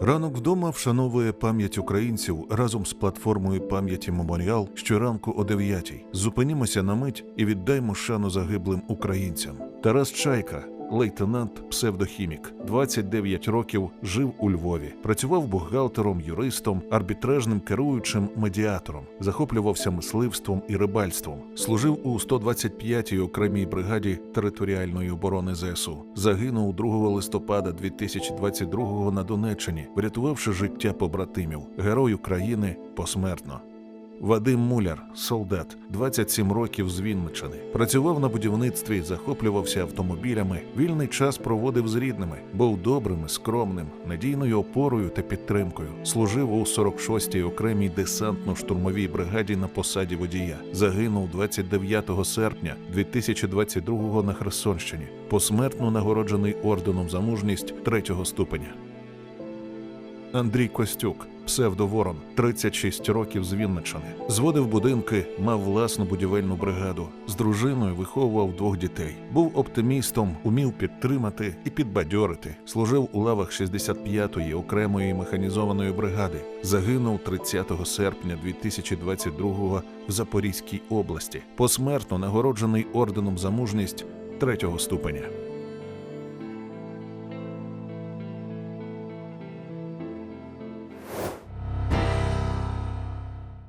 Ранок вдома вшановує пам'ять українців разом з платформою пам'яті Меморіал щоранку о 9-й. Зупинімося на мить і віддаймо шану загиблим українцям. Тарас Чайка, лейтенант, псевдохімік, 29 років, жив у Львові, працював бухгалтером, юристом, арбітражним керуючим, медіатором, захоплювався мисливством і рибальством, служив у 125-й окремій бригаді територіальної оборони ЗСУ. Загинув 2 листопада 2022-го на Донеччині, врятувавши життя побратимів, герой України посмертно. Вадим Муляр, солдат, 27 років з Вінничини. Працював на будівництві, захоплювався автомобілями. Вільний час проводив з рідними, був добрим, і скромним, надійною опорою та підтримкою. Служив у 46-й окремій десантно-штурмовій бригаді на посаді водія. Загинув 29 серпня 2022-го на Херсонщині. Посмертно нагороджений орденом за мужність третього ступеня. Андрій Костюк, псевдоворон, 36 років з Вінничини. Зводив будинки, мав власну будівельну бригаду. З дружиною виховував двох дітей. Був оптимістом, умів підтримати і підбадьорити. Служив у лавах 65-ї окремої механізованої бригади. Загинув 30 серпня 2022-го в Запорізькій області. Посмертно нагороджений орденом за мужність третього ступеня.